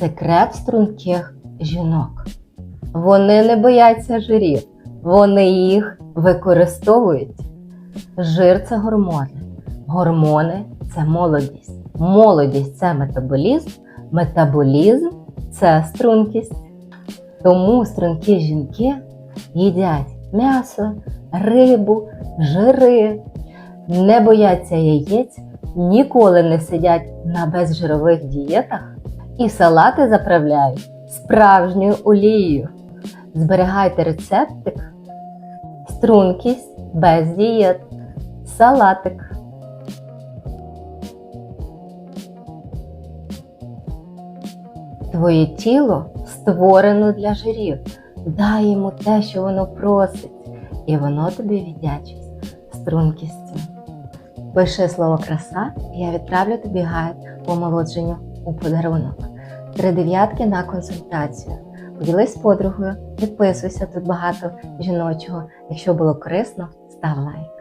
Секрет струнких жінок. Вони не бояться жирів, вони їх використовують. Жир це гормони. Гормони це молодість. Молодість це метаболізм, метаболізм це стрункість. Тому стрункі жінки їдять м'ясо, рибу, жири, не бояться яєць, ніколи не сидять на безжирових дієтах і салати заправляють справжньою олією. Зберігайте рецептик, стрункість без дієт, салатик. Твоє тіло створено для жирів. Дай йому те, що воно просить, і воно тобі віддячить стрункістю. Пиши слово краса, і я відправлю тобі гайд по омолодженню у подарунок. Три дев'ятки на консультацію. Поділись з подругою, підписуйся тут багато жіночого. Якщо було корисно, став лайк.